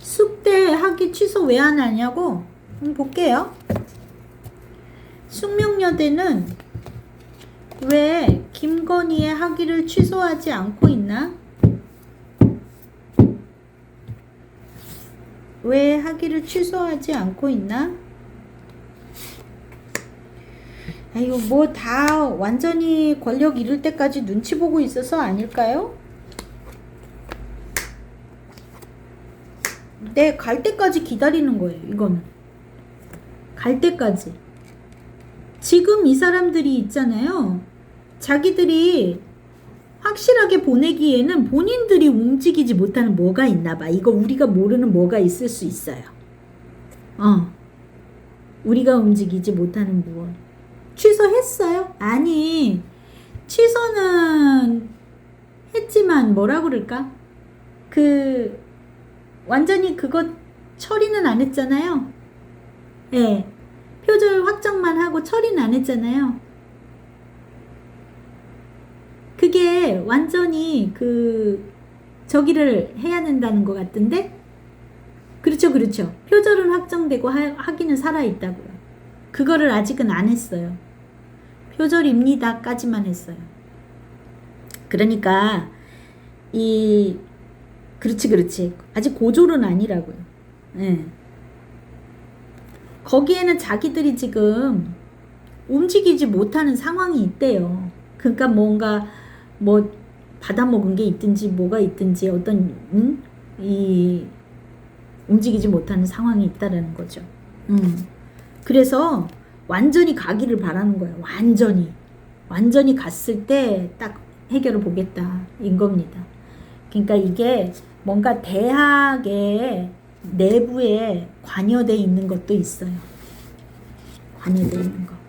숙대 학위 취소 왜 안 하냐고? 한번 볼게요. 숙명여대는 왜 김건희의 학위를 취소하지 않고 있나? 왜 학위를 취소하지 않고 있나? 아이고 뭐다 완전히 권력 잃을 때까지 눈치 보고 있어서 아닐까요? 네, 갈 때까지 기다리는 거예요, 이거는. 갈 때까지. 지금 이 사람들이 있잖아요. 자기들이 확실하게 보내기에는 본인들이 움직이지 못하는 뭐가 있나 봐. 이거 우리가 모르는 뭐가 있을 수 있어요. 어. 우리가 움직이지 못하는 무엇. 취소했어요? 아니, 취소는 했지만 뭐라 그럴까? 그, 완전히 그것 처리는 안 했잖아요. 예. 표절 확정만 하고 처리는 안 했잖아요. 그게 완전히 그 저기를 해야 된다는 것 같던데? 그렇죠, 그렇죠. 표절은 확정되고 하, 하기는 살아있다고요. 그거를 아직은 안 했어요. 표절입니다까지만 했어요. 그러니까 이 그렇지, 그렇지. 아직 고졸은 아니라고요. 예. 거기에는 자기들이 지금 움직이지 못하는 상황이 있대요. 그러니까 뭔가 뭐 받아먹은 게 있든지 뭐가 있든지 어떤 음? 이 움직이지 못하는 상황이 있다라는 거죠. 음. 그래서 완전히 가기를 바라는 거예요. 완전히 완전히 갔을 때 딱 해결을 보겠다 인 겁니다. 그러니까 이게 뭔가 대학의 내부에 관여돼 있는 것도 있어요. 관여돼 있는 거.